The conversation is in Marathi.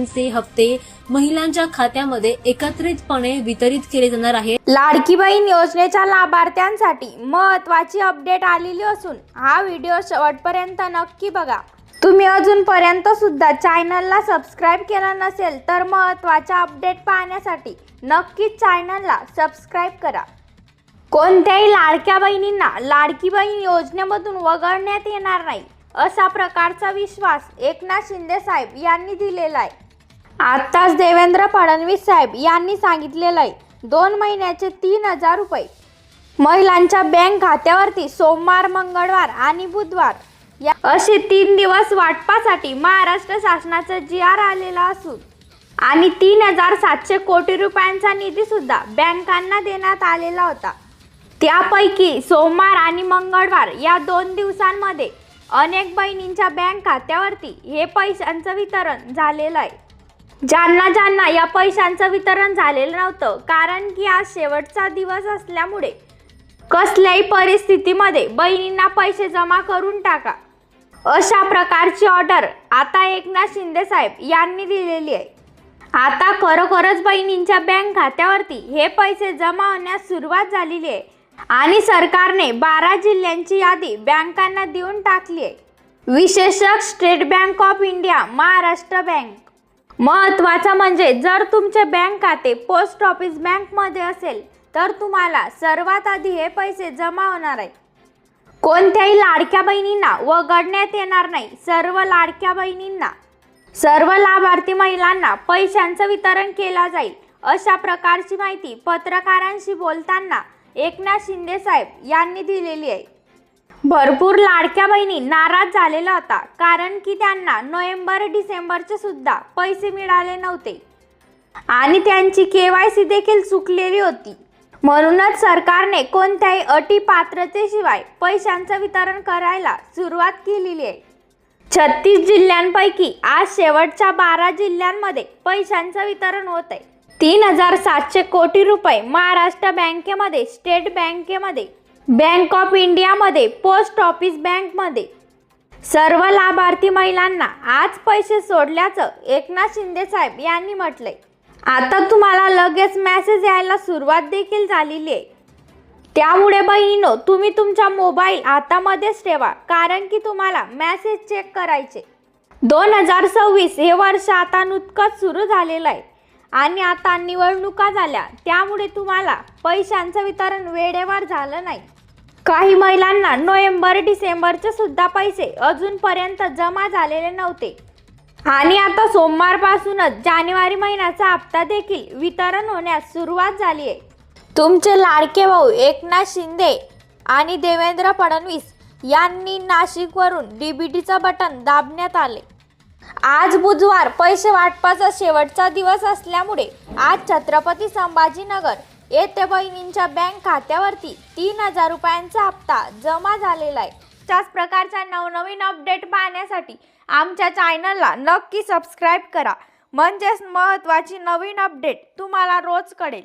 चे हप्ते महिलांच्या खात्यामध्ये एकत्रितपणे वितरित केले जाणार आहे लाडकी बहीण योजनेच्या लाभार्थ्यांसाठी महत्त्वाची अपडेट आलेली असून हा व्हिडिओ शेवटपर्यंत नक्की बघा. तुम्ही अजूनपर्यंत सुद्धा चॅनलला सबस्क्राईब केला नसेल तर महत्त्वाच्या अपडेट पाहण्यासाठी नक्कीच चॅनलला सबस्क्राईब करा. कोणत्याही लाडक्या बहिणींना लाडकी बहीण योजनेमधून वगळण्यात येणार नाही असा प्रकारचा विश्वास एकनाथ शिंदे साहेब यांनी दिलेला आहे. आत्ताच देवेंद्र फडणवीस साहेब यांनी सांगितलेलं आहे दोन महिन्याचे तीन हजार रुपये. महिलांच्या बँक खात्यावरती सोमवार मंगळवार आणि बुधवार या असे तीन दिवस वाटपासाठी महाराष्ट्र शासनाचा जी आर आलेला असून आणि तीन हजार सातशे कोटी रुपयांचा निधी सुद्धा बँकांना देण्यात आलेला होता. त्यापैकी सोमवार आणि मंगळवार या दोन दिवसांमध्ये अनेक बहिणींच्या बँक खात्यावरती हे पैशांचं वितरण झालेलं आहे. ज्यांना ज्यांना या पैशांचं वितरण झालेलं नव्हतं कारण की आज शेवटचा दिवस असल्यामुळे कसल्याही परिस्थितीमध्ये बहिणींना पैसे जमा करून टाका. अशा प्रकारची ऑर्डर आता एकनाथ शिंदे साहेब यांनी दिलेली आहे. आता खरोखरच बहिणींच्या बँक खात्यावरती हे पैसे जमा होण्यास सुरुवात झालेली आहे आणि सरकारने बारा जिल्ह्यांची यादी बँकांना देऊन टाकली आहे. विशेषक state bank of India Maharashtra bank. महत्त्वाचं म्हणजे जर तुमचे बँक खाते पोस्ट ऑफिस बँकमध्ये असेल तर तुम्हाला सर्वात आधी हे पैसे जमा होणार आहे कोणत्याही लाडक्या बहिणींना वगळण्यात येणार नाही सर्व लाडक्या बहिणींना. सर्व लाभार्थी महिलांना पैशांचं वितरण केला जाईल. अशा प्रकारची माहिती पत्रकारांशी बोलताना एकनाथ शिंदे साहेब यांनी दिलेली आहे. भरपूर लाडक्या बहिणी नाराज झालेल्या होता कारण की त्यांना नोव्हेंबर डिसेंबरचे सुद्धा पैसे मिळाले नव्हते. आणि त्यांची केवायसी देखील चुकलेली होती. म्हणूनच सरकारने कोणत्याही अटी पात्रतेशिवाय पैशांचं वितरण करायला सुरुवात केलेली आहे. छत्तीस जिल्ह्यांपैकी आज शेवटच्या बारा जिल्ह्यांमध्ये पैशांचं वितरण होत आहे. तीन हजार सातशे कोटी रुपये महाराष्ट्र बँकेमध्ये स्टेट बँकेमध्ये बँक ऑफ इंडियामध्ये पोस्ट ऑफिस बँकमध्ये. सर्व लाभार्थी महिलांना आज पैसे सोडल्याचं एकनाथ शिंदे साहेब यांनी म्हटलंय. आता तुम्हाला लगेच मेसेज यायला सुरुवात देखील झालेली आहे. त्यामुळे बहिणीनो तुम्ही तुमचा मोबाईल हातामध्येच ठेवा कारण की तुम्हाला मॅसेज चेक करायचे. दोन हजार सव्वीस हे वर्ष आता नुकतंच सुरू झालेलं आहे. आणि आता निवडणुका झाल्या त्यामुळे तुम्हाला पैशांचं वितरण वेळेवर झालं नाही. काही महिलांना नोव्हेंबर डिसेंबरचे सुद्धा पैसे अजूनपर्यंत जमा झालेले नव्हते. आणि आता सोमवारपासूनच जानेवारी महिन्याचा हप्ता देखील वितरण होण्यास सुरुवात झाली आहे. तुमचे लाडके भाऊ एकनाथ शिंदे आणि देवेंद्र फडणवीस यांनी नाशिकवरून डीबीटीचं बटन दाबण्यात आले. आज बुधवार पैसे वाटपाचा शेवटचा दिवस असल्यामुळे आज छत्रपती संभाजीनगर येथे बहिणींच्या बँक खात्यावरती तीन हजार रुपयांचा हप्ता जमा झालेला आहे. त्याच प्रकारच्या नवनवीन अपडेट पाहण्यासाठी आमच्या चॅनलला नक्की सबस्क्राईब करा. म्हणजेच महत्त्वाची नवीन अपडेट तुम्हाला रोज कळेल.